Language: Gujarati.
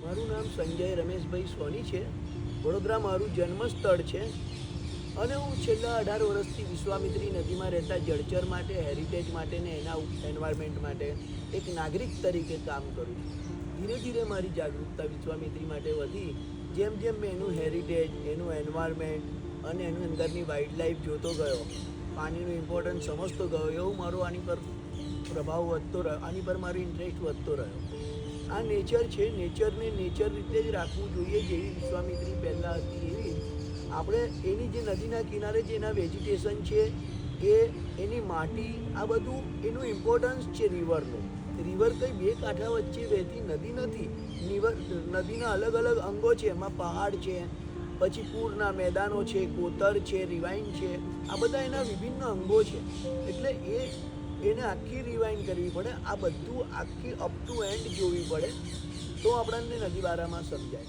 મારું નામ સંજય રમેશભાઈ સોની છે. વડોદરા મારું જન્મસ્થળ છે. અને હું છેલ્લા અઢાર વર્ષથી વિશ્વામિત્રી નદીમાં રહેતા જળચર માટે હેરિટેજ માટે ને એના એન્વાયરમેન્ટ માટે એક નાગરિક તરીકે કામ કરું છું. ધીરે ધીરે મારી જાગૃતતા વિશ્વામિત્રી માટે વધી. જેમ જેમ મેં એનું હેરિટેજ એનું એન્વાયરમેન્ટ અને એનું અંદરની વાઇલ્ડ લાઈફ જોતો ગયો પાણીનું ઇમ્પોર્ટન્સ સમજતો ગયો. એવું મારો આની પર પ્રભાવ વધતો રહ્યો. આની પર મારો ઇન્ટરેસ્ટ વધતો રહ્યો. આ નેચર છે. નેચરને નેચર રીતે જ રાખવું જોઈએ જેવી વિશ્વામિત્રી પહેલાં હતી એવી. આપણે એની જે નદીના કિનારે જે એના વેજીટેશન છે એ એની માટી, આ બધું એનું ઇમ્પોર્ટન્સ છે રિવરનું રિવર કંઈ બે કાંઠા વચ્ચે વહેતી નદી નથી. રિવર નદીના અલગ અલગ અંગો છે. એમાં પહાડ છે પછી પૂરના મેદાનો છે, કોતર છે, રિવાઇન છે, આ બધા એના વિભિન્ન અંગો છે. એટલે એ, એને આખી રિવાઇન કરવી પડે, આ બધું આખી અપ ટુ એન્ડ જોવી પડે, તો આપણને નદી બારામાં સમજાય.